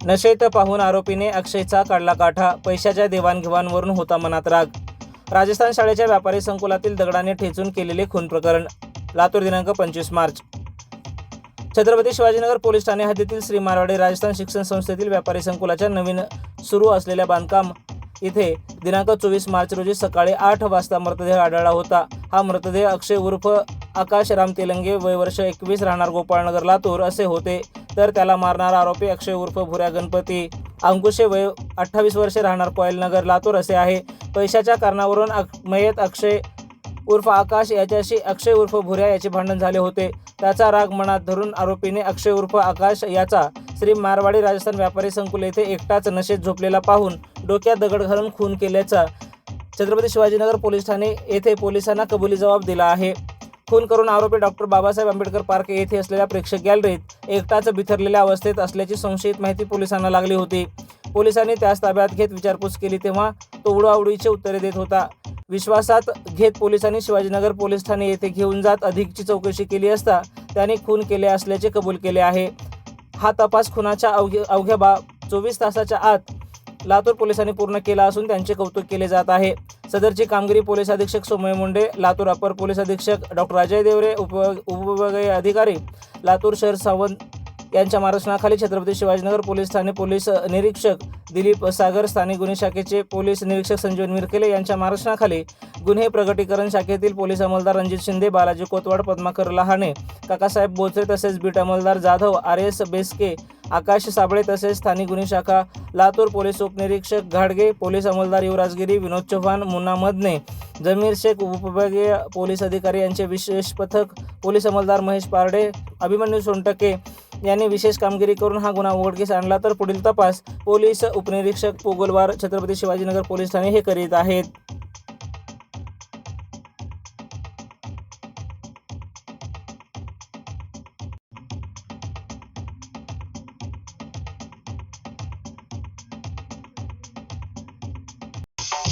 नशेत पाहून आरोपीने अक्षयचा काढला काठा पैशाच्या देवाणघेवाणवरून होता मनात राग. राजस्थान शाळेच्या व्यापारी संकुलातील दगडाने ठेचून केलेले खून प्रकरण लातूर दिनांक पंचवीस मार्च. छत्रपती शिवाजीनगर पोलीस ठाणे हद्दीतील श्री मारवाडी राजस्थान शिक्षण संस्थेतील व्यापारी संकुलाच्या नवीन सुरू असलेल्या बांधकाम इथे दिनांक चोवीस मार्च रोजी सकाळी आठ वाजता मृतदेह आढळला होता. हा मृतदेह अक्षय उर्फ आकाश राम तेलंगे वय वर्ष एकवीस राहणार गोपाळनगर लातूर असे होते. तर त्याला मारणारा आरोपी अक्षय उर्फ भुऱ्या गणपती. अंकुशे वय अठ्ठावीस वर्षे राहणार कोयलनगर लातूर असे आहे. पैशाच्या कारणावरून अक- मयत अक्षय उर्फ आकाश याच्याशी अक्षय उर्फ भुऱ्या याचे भांडण झाले होते. त्याचा राग मनात धरून आरोपीने अक्षय उर्फ आकाश याचा श्री मारवाडी राजस्थान व्यापारी संकुल येथे एकटाच नशेत झोपलेला पाहून डोक्यात दगड घालून खून केल्याचा छत्रपती शिवाजीनगर पोलीस ठाणे येथे पोलिसांना कबुली जबाब दिला आहे. खून करून आरोपी डॉक्टर बाबासाहेब आंबेडकर पार्क येथे असलेल्या प्रेक्षक गॅलरीत एकटाच बिथरलेल्या अवस्थेत असल्याची संशयित माहिती पोलिसांना लागली होती. पोलिसांनी त्यास ताब्यात घेत विचारपूस केली तेव्हा तो उडवाउडवीची उत्तरे देत होता. विश्वासात घेत पोलिसांनी शिवाजीनगर पोलीस ठाणे येथे घेऊन जात अधिकची चौकशी केली असता त्याने खून केले असल्याचे कबूल केले आहे. हा तपास खुनाच्या अवघ्या अवघ्या बा चोवीस तासाच्या आत लातूर पोलिसांनी पूर्ण केला असून त्यांचे कौतुक केले जात आहे. सदरची कामगिरी पोलीस अधीक्षक सोमय मुंडे लातूर अपर पोलीस अधीक्षक डॉक्टर अजय देवरे उप उपविभागीय अधिकारी लातूर शहर सावंत यांच्या मार्गदर्शनाखाली छत्रपती शिवाजीनगर पोलीस ठाणे पोलीस निरीक्षक दिलीप सागर स्थानिक गुन्हे शाखेचे पोलीस निरीक्षक संजीवन मिरकेले यांच्या मार्गदर्शनाखाली गुन्हे प्रगटीकरण शाखेतील पोलीस अंमलदार रणजित शिंदे बालाजी कोतवाड पद्माकर लहाणे काकासाहेब बोचरे तसेच बीट अंमलदार जाधव आर एस बेसके आकाश साबळे तसेच स्थानिक गुन्हे शाखा लातूर पोलीस उपनिरीक्षक घाडगे पोलीस अंमलदार युवराजगिरी विनोद चव्हाण मुन्ना मदने जमीर शेख उपविभागीय पोलीस अधिकारी यांचे विशेष पथक पोलीस अंमलदार महेश पारडे अभिमन्यू सोनटके यांनी विशेष कामगिरी करून हा गुन्हा उघडकीस आणला. तर पुढील तपास पोलीस उपनिरीक्षक पोगोलवार छत्रपती शिवाजीनगर पोलीस ठाणे हे करीत आहेत.